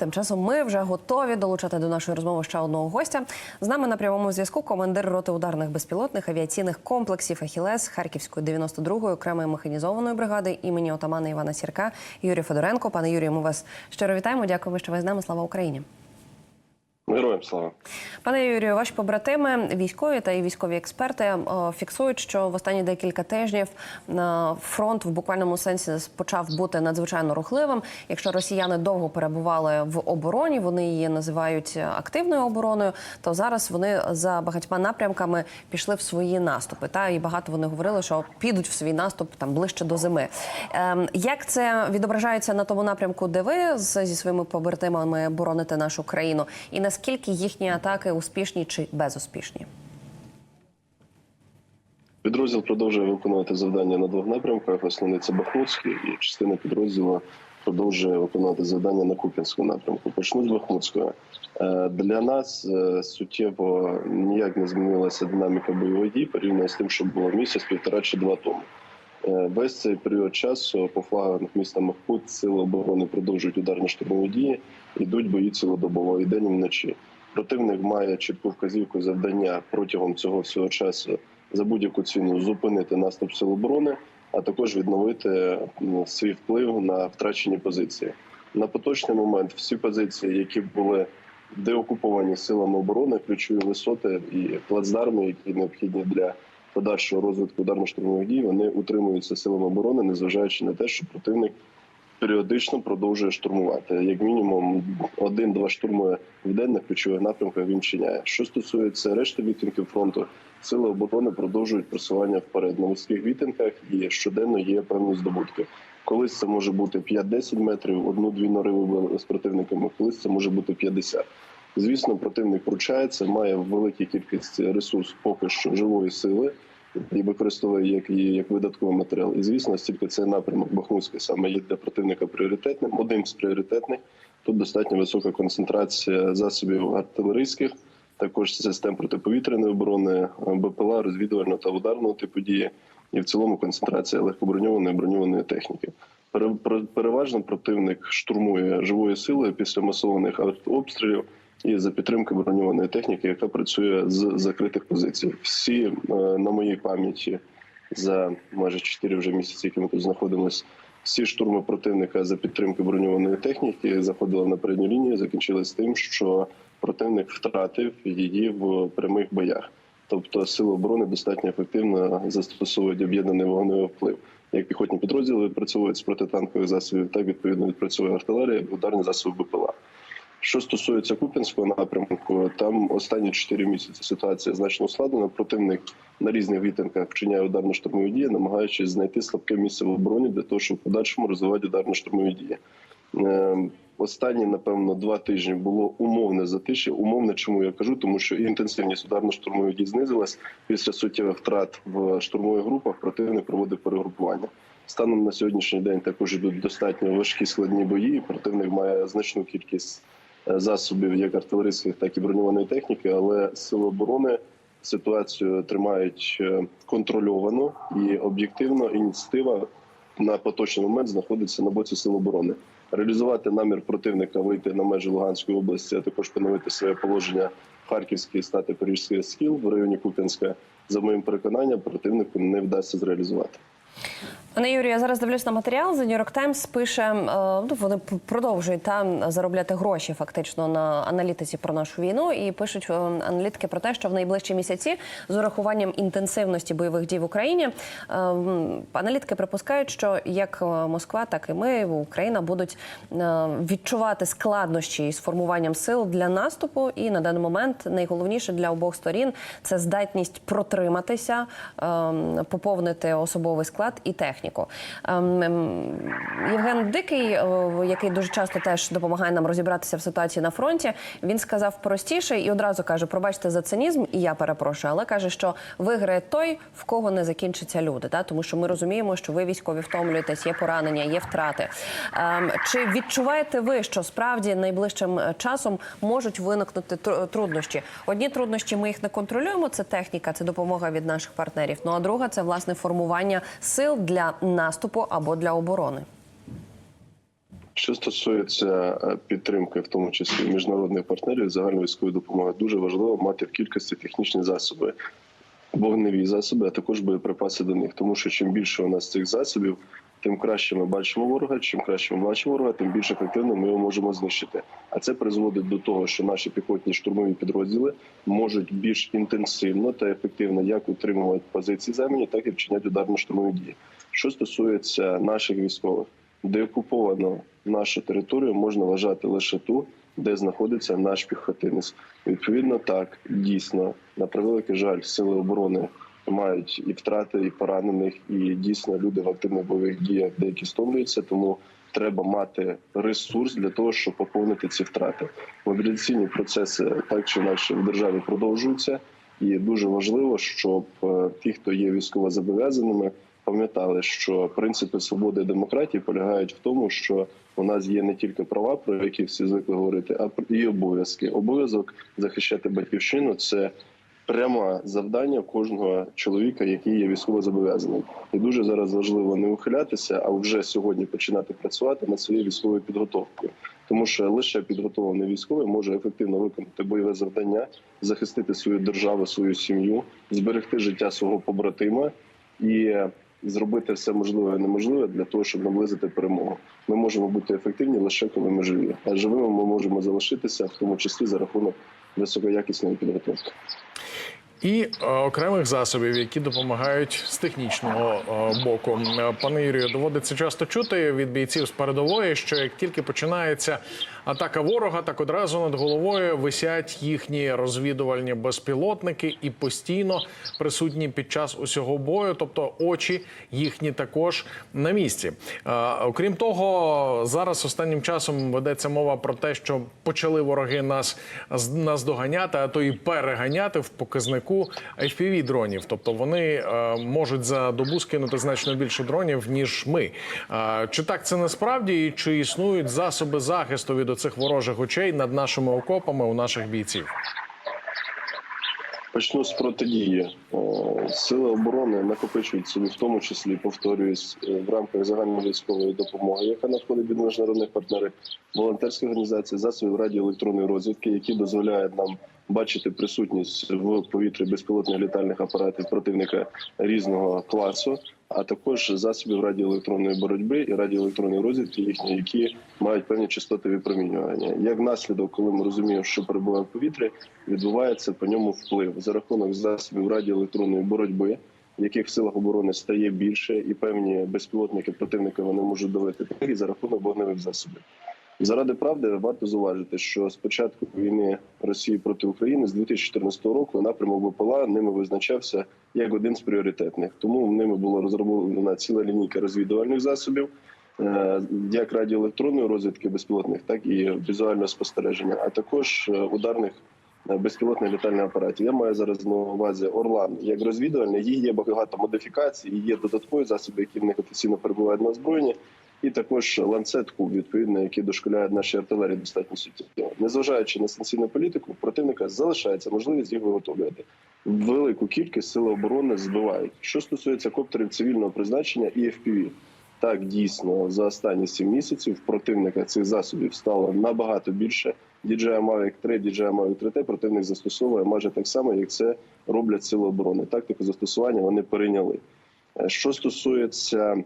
Тим часом ми вже готові долучати до нашої розмови ще одного гостя. З нами на прямому зв'язку командир роти ударних безпілотних авіаційних комплексів Ахілес Харківської 92-ї окремої механізованої бригади імені отамана Івана Сірка Юрій Федоренко. Пане Юрію, ми вас щиро вітаємо. Дякуємо, що ви з нами. Слава Україні. Героям слава. Пане Юрію, ваші побратими, військові та і військові експерти е, фіксують, що в останні декілька тижнів е, фронт в буквальному сенсі почав бути надзвичайно рухливим. Якщо росіяни довго перебували в обороні, вони її називають активною обороною. То зараз вони за багатьма напрямками пішли в свої наступи. Та і багато вони говорили, що підуть в свій наступ там ближче до зими. Ем, Як це відображається на тому напрямку, де ви зі своїми побратимами бороните нашу країну? І наскільки їхні атаки успішні чи безуспішні? Підрозділ продовжує виконувати завдання на двох напрямках. Основний це Бахмутський, і частина підрозділу продовжує виконувати завдання на Куп'янському напрямку. Почну з Бахмутського. Е, Для нас е, суттєво ніяк не змінилася динаміка бойових дій порівняно з тим, що було місяць, півтора чи два тому. Е, Весь цей період часу по флагах міста Махмуд сили оборони продовжують ударні штурмові дії, йдуть бої цілодобово і день і вночі. Противник має чітку вказівку завдання протягом цього всього часу за будь-яку ціну зупинити наступ сил оборони, а також відновити свій вплив на втрачені позиції. На поточний момент всі позиції, які були деокуповані силами оборони, ключові висоти і плацдарми, які необхідні для подальшого розвитку ударно-штурмових дій, вони утримуються силами оборони, незважаючи на те, що противник періодично продовжує штурмувати. Як мінімум, один-два штурми в день на ключових напрямках він чиняє. Що стосується решти відтинків фронту, сили оборони продовжують просування вперед на вузьких відтинках і щоденно є певні здобутки. Колись це може бути 5-10 метрів, одну-дві нори вибили з противниками, колись це може бути 50. Звісно, противник вручається, має велику кількість ресурсу поки що живої сили і використовує як її як видатковий матеріал. І звісно, стільки цей напрямок Бахмутський саме є для противника пріоритетним, одним з пріоритетних. Тут достатньо висока концентрація засобів артилерійських, також систем протиповітряної оборони, БПЛА, розвідувального та ударного типу дії, і в цілому концентрація легкоброньованої броньованої техніки. Пере- пере- Переважно противник штурмує живою силою після масованих обстрілів і за підтримки броньованої техніки, яка працює з закритих позицій. Всі е, на моїй пам'яті за майже 4 вже місяці, які ми тут знаходимося. Всі штурми противника за підтримки броньованої техніки заходили на передню лінію, закінчились тим, що противник втратив її в прямих боях. Тобто сили оборони достатньо ефективно застосовують об'єднаний вогневий вплив. Як піхотні підрозділи відпрацьовують з протитанкових засобів, так відповідно відпрацьовує артилерія, ударні засоби БПЛА. Що стосується Куп'янського напрямку, там останні 4 місяці ситуація значно ускладнена. Противник на різних відтинках вчиняє ударно-штурмові дії, намагаючись знайти слабке місце в обороні для того, щоб в подальшому розвивати ударно-штурмові дії. Е, Останні, напевно, два тижні було умовне затиші. Умовне, чому я кажу, тому що інтенсивність ударно-штурмових дій знизилась після суттєвих втрат в штурмових групах. Противник проводив перегрупування. Станом на сьогоднішній день також йдуть достатньо важкі складні бої. Противник має значну кількість засобів, як артилерійських, так і броньованої техніки, але сили оборони ситуацію тримають е, контрольовано і об'єктивно. Ініціатива на поточний момент знаходиться на боці сил оборони. Реалізувати намір противника вийти на межі Луганської області, а також поновити своє положення в Харківській стати Поріжський схил в районі Куп'янська. За моїм переконанням, противнику не вдасться зреалізувати. Пане Юрію, я зараз дивлюсь на матеріал. The New York Times пише, е, ну вони продовжують там заробляти гроші фактично на аналітиці про нашу війну, і пишуть е, аналітики про те, що в найближчі місяці з урахуванням інтенсивності бойових дій в Україні е, аналітики припускають, що як Москва, так і ми, Україна будуть відчувати складнощі із формуванням сил для наступу. І на даний момент найголовніше для обох сторін це здатність протриматися, поповнити особовий склад і техніку. Ем, ем, Євген Дикий, е, який дуже часто теж допомагає нам розібратися в ситуації на фронті, він сказав простіше і одразу каже: пробачте за цинізм, і я перепрошую, але каже, що виграє той, в кого не закінчаться люди. Та? Тому що ми розуміємо, що ви військові втомлюєтесь, є поранення, є втрати. Ем, Чи відчуваєте ви, що справді найближчим е, часом можуть виникнути тру- труднощі? Одні труднощі ми їх не контролюємо. Це техніка, це допомога від наших партнерів. Ну а друга це власне формування сил для наступу або для оборони. Що стосується е, підтримки, в тому числі міжнародних партнерів загальної військової допомоги, дуже важливо мати в кількості технічні засоби, вогневі засоби, а також боєприпаси до них. Тому що чим більше у нас цих засобів, тим краще ми бачимо ворога. Чим краще ми бачимо ворога, тим більш ефективно ми його можемо знищити. А це призводить до того, що наші піхотні штурмові підрозділи можуть більш інтенсивно та ефективно як утримувати позиції землі, так і вчиняти ударно-штурмові дії. Що стосується наших військових, деокуповано нашу територію можна вважати лише ту, де знаходиться наш піхотинець. Відповідно, так дійсно на превеликий жаль, сили оборони мають і втрати, і поранених, і дійсно люди в активних бойових діях деякі стомлюються, тому. Треба мати ресурс для того, щоб поповнити ці втрати. Мобілізаційні процеси так чи інакше в державі продовжуються, і дуже важливо, щоб е, ті, хто є військовозобов'язаними, пам'ятали, що принципи свободи демократії полягають в тому, що у нас є не тільки права, про які всі звикли говорити, а і обов'язки. Обов'язок захищати батьківщину це пряме завдання кожного чоловіка, який є військовозобов'язаним. І дуже зараз важливо не ухилятися, а вже сьогодні починати працювати над своєю військовою підготовкою. Тому що лише підготовлений військовий може ефективно виконати бойове завдання, захистити свою державу, свою сім'ю, зберегти життя свого побратима і зробити все можливе і неможливе для того, щоб наблизити перемогу. Ми можемо бути ефективні лише коли ми живі. А живими ми можемо залишитися, в тому числі за рахунок високоякісної підготовки. І е, окремих засобів, які допомагають з технічного е, боку. Е, Пане Юрію, доводиться часто чути від бійців з передової, що як тільки починається атака ворога, так одразу над головою висять їхні розвідувальні безпілотники і постійно присутні під час усього бою, тобто очі їхні також на місці. Окрім того, зараз останнім часом ведеться мова про те, що почали вороги нас наздоганяти, а то і переганяти в показнику fpv дронів. Тобто вони е, можуть за добу скинути значно більше дронів ніж ми. Е, Чи так це насправді і чи існують засоби захисту від оцих ворожих очей над нашими окопами у наших бійців? Почну з протидії. Сили оборони накопичують собі, в тому числі повторююсь, е, в рамках загальної військової допомоги, яка надходить від міжнародних партнерів, волонтерські організації, засобів радіоелектронної розвідки, які дозволяють нам бачити присутність в повітрі безпілотних літальних апаратів противника різного класу, а також засобів радіоелектронної боротьби і радіоелектронної розвідки, їхні, які мають певні частоти випромінювання. Як наслідок, коли ми розуміємо, що перебуває в повітрі, відбувається по ньому вплив за рахунок засобів радіоелектронної боротьби. Яких в силах оборони стає більше, і певні безпілотники противника вони можуть давити і за рахунок вогневих засобів. Заради правди варто зауважити, що з початку війни Росії проти України з 2014 року напрямок БПЛА ними визначався як один з пріоритетних. Тому ними було розроблена ціла лінійка розвідувальних засобів, е, як радіоелектронної розвідки безпілотних, так і візуального спостереження, а також е, ударних е, безпілотних літальних апаратів. Я маю зараз на увазі Орлан як розвідувальний. Їх є багато модифікацій, є додаткові засоби, які в них офіційно перебувають на озброєнні. І також ланцет куб, відповідно, який дошколяє нашій артилерії достатньо суттєво. Незважаючи на санкційну політику, противника залишається можливість їх виготовлювати. Велику кількість сил оборони збивають. Що стосується коптерів цивільного призначення і FPV, так дійсно за останні сім місяців противника цих засобів стало набагато більше. DJI Mavic 3, DJI Mavic 3T противник застосовує майже так само, як це роблять сили оборони. Тактику застосування вони перейняли. Е, Що стосується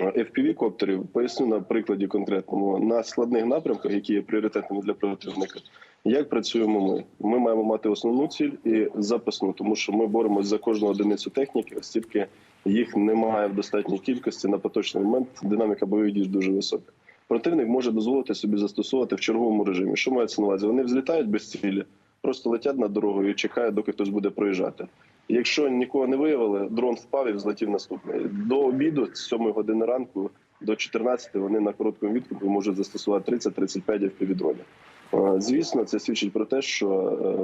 fpv коптерів поясню на прикладі конкретному на складних напрямках, які є пріоритетними для противника. Як працюємо ми? Ми маємо мати основну ціль і запасну, тому що ми боремося за кожну одиницю техніки, оскільки їх немає в достатній кількості на поточний момент. Динаміка бойових дій дуже висока. Противник може дозволити собі застосовувати в черговому режимі. Що мається на увазі? Вони взлітають без цілі, просто летять над дорогою і чекають, доки хтось буде проїжджати. Якщо нікого не виявили, дрон впав і взлетів наступний. До обіду, з 7 години ранку до 14 вони на короткому відкупі можуть застосувати 30-35 FPV-дронів. Е, Звісно, це свідчить про те, що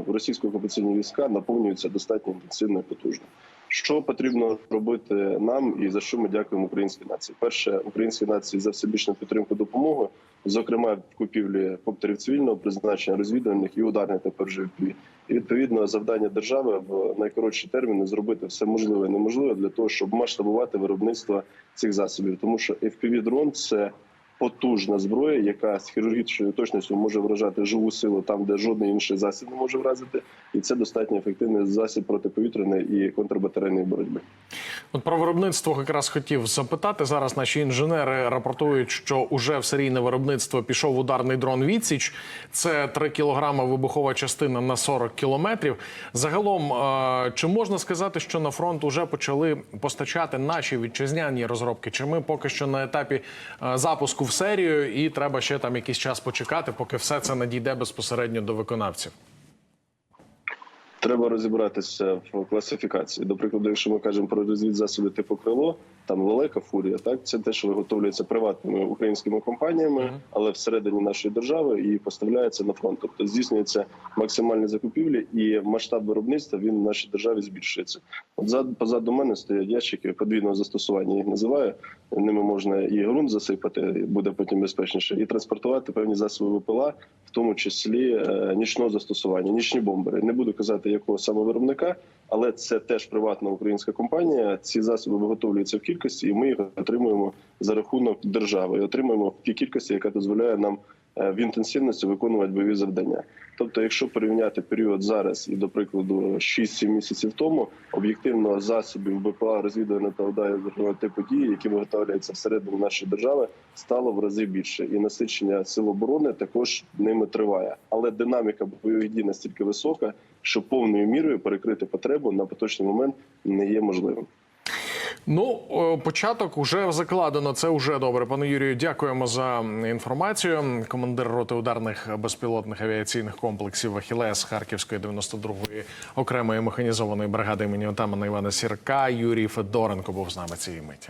е, російсько-окупаційні війська наповнюються достатньо інтенсивно і потужно. Що потрібно робити нам, і за що ми дякуємо українській нації? Перше, українській нації за всебічну підтримку допомоги, зокрема в купівлі коптерів цивільного призначення, розвідувальних і ударних тепер FPV. І відповідно завдання держави в найкоротші терміни зробити все можливе і неможливе для того, щоб масштабувати виробництво цих засобів, тому що fpv дрон це потужна зброя, яка з хірургічною точністю може вражати живу силу там, де жодний інший засіб не може вразити, і це достатньо ефективний засіб протиповітряної і контрбатарейної боротьби. От про виробництво якраз хотів запитати. Зараз наші інженери рапортують, що уже в серійне виробництво пішов ударний дрон Відсіч. Це 3 кілограми вибухова частина на 40 кілометрів. Загалом, е, чи можна сказати, що на фронт уже почали постачати наші вітчизняні розробки? Чи ми поки що на етапі е, запуску в серію, і треба ще там якийсь час почекати, поки все це надійде безпосередньо до виконавців? Треба розібратися в класифікації. До прикладу, якщо ми кажемо про розвід засоби типу крило, там велика фурія, так це те, що виготовлюється приватними українськими компаніями, але всередині нашої держави і поставляється на фронт. Тобто здійснюється максимальні закупівлі, і масштаб виробництва він в нашій державі збільшується. От зад позаду мене стоять ящики подвійного застосування. я Їх називаю. Ними можна і ґрунт засипати, буде потім безпечніше, і транспортувати певні засоби ВПЛА, в тому числі е, нічного застосування, нічні бомбери. Не буду казати якого саме виробника, але це теж приватна українська компанія. Ці засоби виготовлюються в кількості, і ми їх отримуємо за рахунок держави. І отримуємо в тій кількості, яка дозволяє нам е, в інтенсивності виконувати бойові завдання. Тобто, якщо порівняти період зараз і, до прикладу, 6-7 місяців тому, об'єктивно засобів БПЛА розвідування та ударного типу дії, які виготовляються всередині нашої держави, стало в рази більше, і насичення сил оборони також ними триває. Але динаміка бойових дій настільки висока, що повною мірою перекрити потребу на поточний момент не є можливим. Ну, початок уже закладено. Це вже добре. Пане Юрію, дякуємо за інформацію. Командир роти ударних безпілотних авіаційних комплексів Ахілес Харківської 92-ї окремої механізованої бригади імені отамана Івана Сірка Юрій Федоренко був з нами цієї миті.